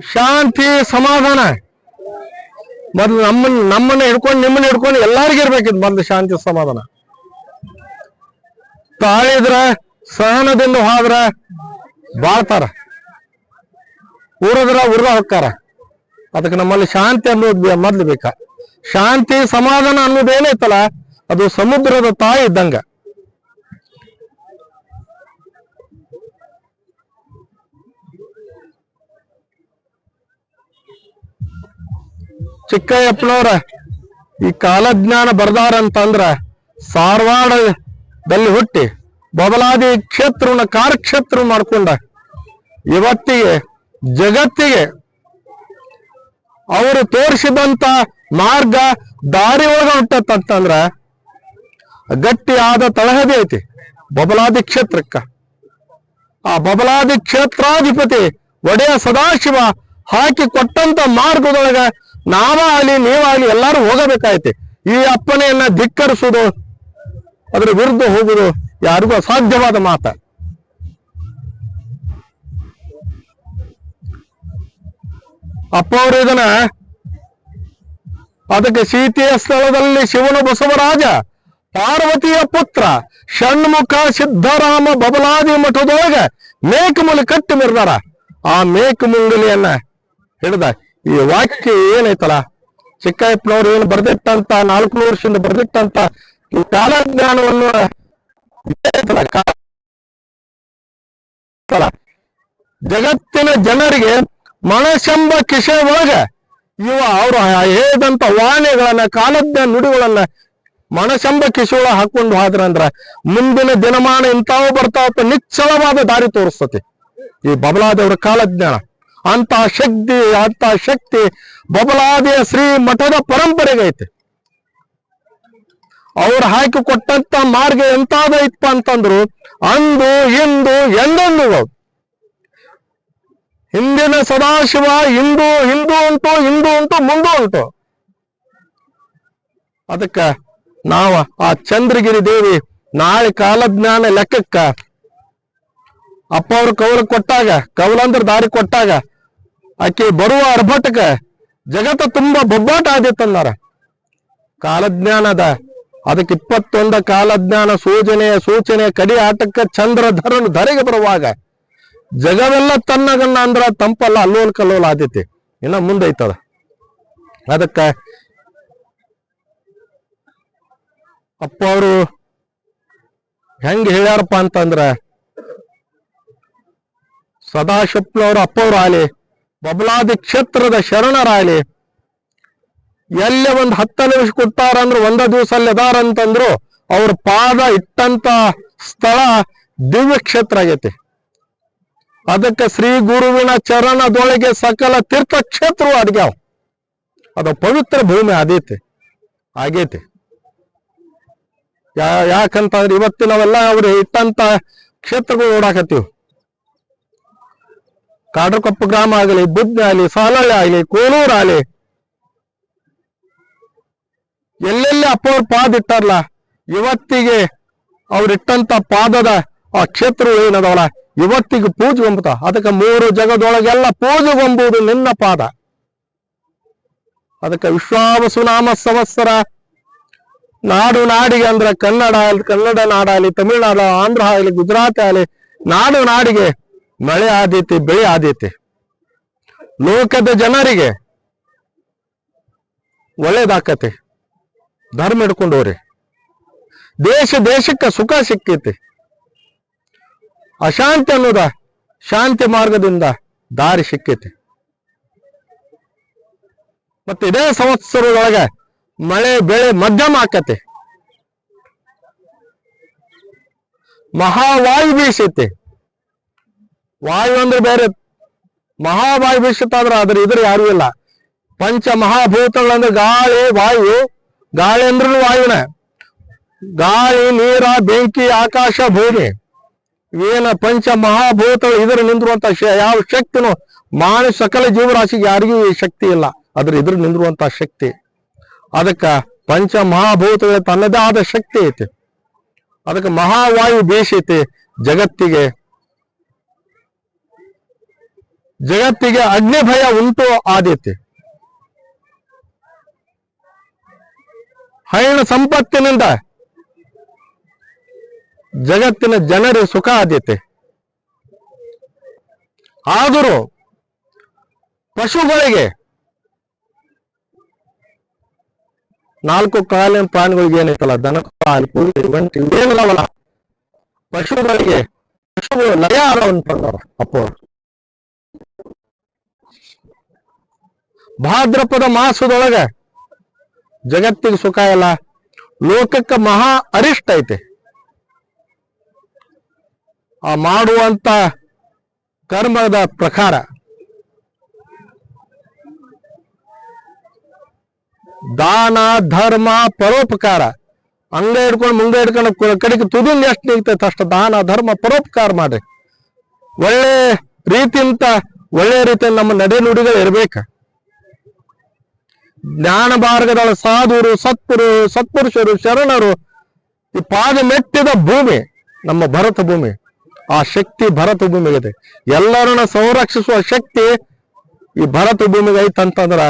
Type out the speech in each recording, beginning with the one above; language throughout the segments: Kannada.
ಶಾಂತಿ, ಸಮಾಧಾನ. ಮೊದಲು ನಮ್ಮನ್ನ ನಮ್ಮನ್ನ ಹಿಡ್ಕೊಂಡು, ನಿಮ್ಮನ್ನ ಹಿಡ್ಕೊಂಡು ಎಲ್ಲಾರಿಗೂ ಇರ್ಬೇಕಿದ್ ಮೊದಲು ಶಾಂತಿ, ಸಮಾಧಾನ. ತಾಳಿದ್ರ ಸಹನದಿಂದ ಹೋದ್ರ ಬಾಳ್ತಾರ. ಊರದ್ರ ಉರ್ದ ಹೋಗ್ತಾರ. ಅದಕ್ಕೆ ನಮ್ಮಲ್ಲಿ ಶಾಂತಿ ಅನ್ನೋದು ಮೊದ್ಲು ಬೇಕ. ಶಾಂತಿ, ಸಮಾಧಾನ ಅನ್ನೋದೇನೈತಲ್ಲ ಅದು ಸಮುದ್ರದ ತಾಯಿ ಇದ್ದಂಗ. ಚಿಕ್ಕಯ್ಯಪ್ಪನವ್ರ ಈ ಕಾಲಜ್ಞಾನ ಬರ್ದಾರಂತಂದ್ರ ಸಾರವಾಡದಲ್ಲಿ ಹುಟ್ಟಿ ಬಬಲಾದಿ ಕ್ಷೇತ್ರವನ್ನ ಕಾರ್ಯಕ್ಷೇತ್ರ ಮಾಡ್ಕೊಂಡ ಇವತ್ತಿಗೆ ಜಗತ್ತಿಗೆ ಅವರು ತೋರಿಸಿದಂತ ಮಾರ್ಗ ದಾರಿ ಒಳಗ ಹುಟ್ಟತ್ತಂತಂದ್ರ ಗಟ್ಟಿ ಆದ ತಳಹದಿ ಐತಿ ಬಬಲಾದಿ ಕ್ಷೇತ್ರಕ್ಕ. ಆ ಬಬಲಾದಿ ಕ್ಷೇತ್ರಾಧಿಪತಿ ಒಡೆಯ ಸದಾಶಿವ ಹಾಕಿ ಕೊಟ್ಟಂತ ಮಾರ್ಗದೊಳಗ ನಾವಾಗಲಿ ನೀವಾಗಲಿ ಎಲ್ಲಾರು ಹೋಗಬೇಕಾಯ್ತಿ. ಈ ಅಪ್ಪನೆಯನ್ನ ಧಿಕ್ಕರಿಸುವುದು, ಅದರ ವಿರುದ್ಧ ಹೋಗುದು ಯಾರಿಗೂ ಅಸಾಧ್ಯವಾದ ಮಾತ. ಅಪ್ಪ ಅವರು ಇದನ್ನ, ಅದಕ್ಕೆ ಸೀತೆಯ ಸ್ಥಳದಲ್ಲಿ ಶಿವನು ಬಸವರಾಜ, ಪಾರ್ವತಿಯ ಪುತ್ರ, ಷಣ್ಮುಖ ಸಿದ್ಧರಾಮ ಬಬಲಾದಿ ಮಠದೊಳಗ ಮೇಕಮುಲಿ ಕಟ್ಟಿ ಮಿರ್ದಾರ ಆ ಮೇಕಮುಂಗಲಿಯನ್ನ ಹಿಡ್ದ ಈ ವಾಕ್ಯ ಏನೈತಲ್ಲ ಚಿಕ್ಕಯ್ಯಪ್ಪನವ್ರು ಏನು ಬರ್ದಿಟ್ಟಂತ ನಾಲ್ಕು ವರ್ಷದಿಂದ ಬರ್ದಿಟ್ಟಂತ ಈ ಕಾಲಜ್ಞಾನವನ್ನು ಜಗತ್ತಿನ ಜನರಿಗೆ ಮನಶಂಬ ಕಿಶೆ ಒಳಗ ಇವ ಅವರು ಹೇಳಿದಂತ ವಾಣಿಗಳನ್ನ ಕಾಲಜ್ಞ ನುಡಿಗಳನ್ನ ಮನಶಂಬ ಕಿಶೋಳ ಹಾಕೊಂಡು ಹೋದ್ರಂದ್ರ ಮುಂದಿನ ದಿನಮಾನ ಇಂತಾವು ಬರ್ತಾವ ನಿಚ್ಚಳವಾದ ದಾರಿ ತೋರಿಸ್ತತಿ. ಈ ಬಬಲಾದವ್ರ ಕಾಲಜ್ಞಾನ. ಅಂತ ಶಕ್ತಿ ಅಂತ ಶಕ್ತಿ, ಬಬಲಾದಿಯ ಶ್ರೀ ಮಠದ ಪರಂಪರೆಗೈತೆ ಅವ್ರು ಹಾಕಿ ಕೊಟ್ಟಂತ ಮಾರ್ಗ ಎಂತಾದೈತಪ್ಪ ಅಂತಂದ್ರು, ಅಂದು, ಇಂದು, ಎಂದೊಂದು ಹಿಂದಿನ ಸದಾಶಿವ, ಹಿಂದೂ ಹಿಂದೂ ಉಂಟು ಹಿಂದೂ ಉಂಟು ಮುಂದೂ ಉಂಟು ಅದಕ್ಕ ನಾವ ಆ ಚಂದ್ರಗಿರಿ ದೇವಿ ನಾಳೆ ಕಾಲಜ್ಞಾನ ಲೆಕ್ಕಕ್ಕ ಅಪ್ಪ ಅವ್ರ ಕವಲ ಕೊಟ್ಟಾಗ ಕವಲಂದ್ರ ದಾರಿ ಕೊಟ್ಟಾಗ ಆಕೆ ಬರುವ ಅರ್ಭಟಕ ಜಗತ್ತ ತುಂಬಾ ಬೊಬ್ಬಾಟ ಆದಿತ್ತಲ್ಲಾರ. ಕಾಲಜ್ಞಾನದ, ಅದಕ್ಕೆ ಇಪ್ಪತ್ತೊಂದ ಕಾಲಜ್ಞಾನ ಸೂಚನೆಯ ಸೂಚನೆ, ಕಡಿ ಆಟಕ್ಕ ಚಂದ್ರ ಧರೆಗೆ ಬರುವಾಗ ಜಗವೆಲ್ಲ ತನ್ನಗನ್ನ ಅಂದ್ರ ತಂಪಲ್ಲ, ಅಲ್ಲೋಲ್ ಕಲ್ಲೋಲ್ ಆದೈತಿ ಇನ್ನ ಮುಂದೈತದ. ಅದಕ್ಕ ಅಪ್ಪ ಅವರು ಹೆಂಗ್ ಹೇಳ್ಯಾರಪ್ಪ ಅಂತಂದ್ರ ಅಪ್ಪ ಅಪ್ಪವ್ರು ಆಲಿ ಬಬಲಾದಿ ಕ್ಷೇತ್ರದ ಶರಣರಾಗಲಿ ಎಲ್ಲೇ ಒಂದು ಹತ್ತು ನಿಮಿಷ ಕೊಟ್ಟಾರಂದ್ರೆ ಒಂದ ದಿವಸ ಅಲ್ಲಿ ಅದಾರಂತಂದ್ರು, ಅವ್ರ ಪಾದ ಇಟ್ಟಂತ ಸ್ಥಳ ದಿವ್ಯ ಕ್ಷೇತ್ರ ಆಗೈತಿ. ಅದಕ್ಕೆ ಶ್ರೀ ಗುರುವಿನ ಚರಣದೊಳಗೆ ಸಕಲ ತೀರ್ಥ ಕ್ಷೇತ್ರ ಅಡ್ಗ್ಯಾವ. ಅದು ಪವಿತ್ರ ಭೂಮಿ ಆದೈತಿ ಆಗೈತಿ. ಯಾ, ಯಾಕಂತಂದ್ರೆ ಇವತ್ತು ನಾವೆಲ್ಲ ಅವ್ರು ಇಟ್ಟಂತ ಕ್ಷೇತ್ರಗಳು ನೋಡಾಕತ್ತೀವಿ ಕಾಡ್ರಕೊಪ್ಪ ಗ್ರಾಮ ಆಗಲಿ, ಬುದ್ಧಿ ಆಗಲಿ, ಸಾಲಳ್ಳಿ ಆಗಲಿ ಕೋಲೂರು ಆಗಲಿ. ಎಲ್ಲೆಲ್ಲಿ ಅಪ್ಪವ್ರ ಪಾದ ಇಟ್ಟಾರಲ್ಲ ಇವತ್ತಿಗೆ ಅವ್ರಿಟ್ಟಂತ ಪಾದದ ಆ ಕ್ಷೇತ್ರಗಳು ಏನದವಲ್ಲ, ಇವತ್ತಿಗೆ ಪೂಜೆಗೊಂಬುತ್ತ ಅದಕ್ಕೆ ಮೂರು ಜಗದೊಳಗೆಲ್ಲ ಪೂಜೆಗೊಂಬುದು ನಿನ್ನ ಪಾದ. ಅದಕ್ಕೆ ವಿಶ್ವಾವಸುನಾಮ ಸಂವತ್ಸರ ನಾಡು ನಾಡಿಗೆ ಅಂದ್ರೆ ಕನ್ನಡ ಕನ್ನಡ ನಾಡಾಗಲಿ, ತಮಿಳುನಾಡು ಆಂಧ್ರ ಆಗಲಿ, ಗುಜರಾತ್ ಆಗಲಿ, ನಾಡು ನಾಡಿಗೆ ಮಳೆ ಆದೈತಿ, ಬೆಳೆ ಆದೈತಿ. ಲೋಕದ ಜನರಿಗೆ ಒಳ್ಳೇದಾಕತಿ ಧರ್ಮ ಹಿಡ್ಕೊಂಡವ್ರಿ. ದೇಶ, ದೇಶಕ್ಕೆ ಸುಖ ಸಿಕ್ಕೈತಿ. ಅಶಾಂತಿ ಅನ್ನೋದ ಶಾಂತಿ ಮಾರ್ಗದಿಂದ ದಾರಿ ಸಿಕ್ಕೈತಿ. ಮತ್ತೆ ಇದೇ ಸಂವತ್ಸರದೊಳಗೆ ಮಳೆ, ಬೆಳೆ ಮಧ್ಯಮ ಆಕತಿ ಮಹಾವಾಯು ಬೀಸೈತಿ. ವಾಯು ಅಂದ್ರೆ ಬೇರೆ. ಮಹಾವಾಯು ಬೀಸುತ್ತಾದ್ರ ಅದ್ರ ಇದ್ರ ಯಾರು ಇಲ್ಲ. ಪಂಚ ಮಹಾಭೂತಗಳಂದ್ರೆ ಗಾಳಿ, ವಾಯು. ಗಾಳಿ ಅಂದ್ರೂ ವಾಯುನ. ಗಾಳಿ, ನೀರ, ಬೆಂಕಿ, ಆಕಾಶ, ಭೂಮಿ. ಏನ ಪಂಚ ಮಹಾಭೂತಗಳು ಇದ್ರ ನಿಂದಿರುವಂತ ಯಾವ ಶಕ್ತಿನೂ ಮಾನ ಸಕಲ ಜೀವರಾಶಿಗೆ ಯಾರಿಗೂ ಈ ಶಕ್ತಿ ಇಲ್ಲ. ಅದ್ರ ಇದ್ರ ನಿಂದಿರುವಂತ ಶಕ್ತಿ. ಅದಕ್ಕ ಪಂಚ ಮಹಾಭೂತಗಳ ತನ್ನದೇ ಆದ ಶಕ್ತಿ ಐತಿ. ಅದಕ್ಕೆ ಮಹಾವಾಯು ಬೀಸೈತಿ ಜಗತ್ತಿಗೆ ಜಗತ್ತಿಗೆ ಅಗ್ನಿ ಭಯ ಉಂಟು ಆದೀತೆ ಹೈಣ ಸಂಪತ್ತಿನಿಂದ ಜಗತ್ತಿನ ಜನರಿಗೆ ಸುಖ ಆದ್ಯತೆ ಆದರೂ ಪಶುಗಳಿಗೆ ನಾಲ್ಕು ಕಾಲಿನ ಪ್ರಾಣಿಗಳಿಗೆ ಏನೈತಲ್ಲ ದನ ಒಂಟಿ ಇವೇನಿಲ್ಲವಲ್ಲ ಪಶುಗಳಿಗೆ ಪಶುಗಳು ಲಯ ಆರವಂತ ಅಪ್ಪೋ ಭಾದ್ರಪದ ಮಾಸದೊಳಗ ಜಗತ್ತಿಗೆ ಸುಖ ಇಲ್ಲ. ಲೋಕಕ್ಕೆ ಮಹಾ ಅರಿಷ್ಟ ಐತೆ. ಆ ಮಾಡುವಂತ ಕರ್ಮದ ಪ್ರಕಾರ ದಾನ, ಧರ್ಮ, ಪರೋಪಕಾರ. ಅಂಗ ಹಿಡ್ಕೊಂಡು ಮುಂಗ ಹಿಡ್ಕೊಂಡು ಕಡೆಗೆ ತುದಿನ ಎಷ್ಟು ನಿಗ್ತೈತೆ ಅಷ್ಟು ದಾನ, ಧರ್ಮ, ಪರೋಪಕಾರ ಮಾಡ್ರಿ. ಒಳ್ಳೆ ರೀತಿಯಿಂದ, ಒಳ್ಳೆ ರೀತಿಯಲ್ಲಿ ನಮ್ಮ ನಡೆ ನುಡಿಗಳು ಇರ್ಬೇಕು. ಜ್ಞಾನ ಮಾರ್ಗದಳ ಸಾಧುರು, ಸತ್ಪುರು, ಸತ್ಪುರುಷರು, ಶರಣರು, ಈ ಪಾದ ಮೆಟ್ಟಿದ ಭೂಮಿ, ನಮ್ಮ ಭರತ ಭೂಮಿ. ಆ ಶಕ್ತಿ ಭರತ ಭೂಮಿಗೆ ಇದೆ ಎಲ್ಲರನ್ನ ಸಂರಕ್ಷಿಸುವ ಶಕ್ತಿ ಈ ಭರತ ಭೂಮಿಗೆ ಐತಂತಂದ್ರ,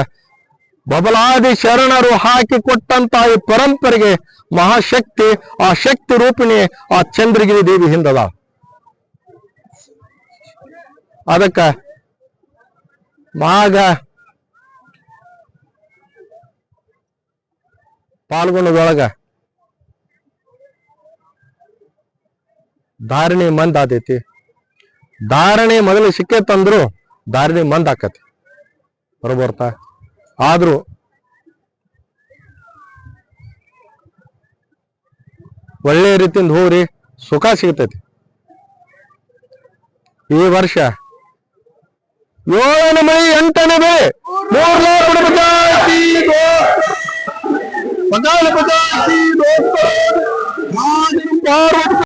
ಬಬಲಾದಿ ಶರಣರು ಹಾಕಿ ಕೊಟ್ಟಂತ ಈ ಪರಂಪರೆಗೆ ಮಹಾಶಕ್ತಿ, ಆ ಶಕ್ತಿ ರೂಪಿಣಿ ಆ ಚಂದ್ರಗಿರಿ ದೇವಿ ಹಿಂದದ. ಅದಕ್ಕ ಮಾಘ ಪಾಲ್ಗೊಳ್ಳೋದೊಳಗ ಧಾರಣೆ ಮಂದ್ ಆತೈತಿ. ಧಾರಣೆ ಮೊದಲು ಸಿಕ್ಕೇತಂದ್ರು ಧಾರಣೆ ಮಂದ್ ಆಕತಿ. ಬರಬರ್ತ? ಆದ್ರೂ ಒಳ್ಳೆ ರೀತಿಯಿಂದ ಹೋಗ್ರಿ, ಸುಖ ಸಿಗ್ತೈತಿ. ಈ ವರ್ಷ ಏಳನೇ ಮಳಿ ಎಂಟನೇ ಬೆಳೆ ಬಂಗಾಳ ಪ್ರಜಾತಿ ಲೋಕ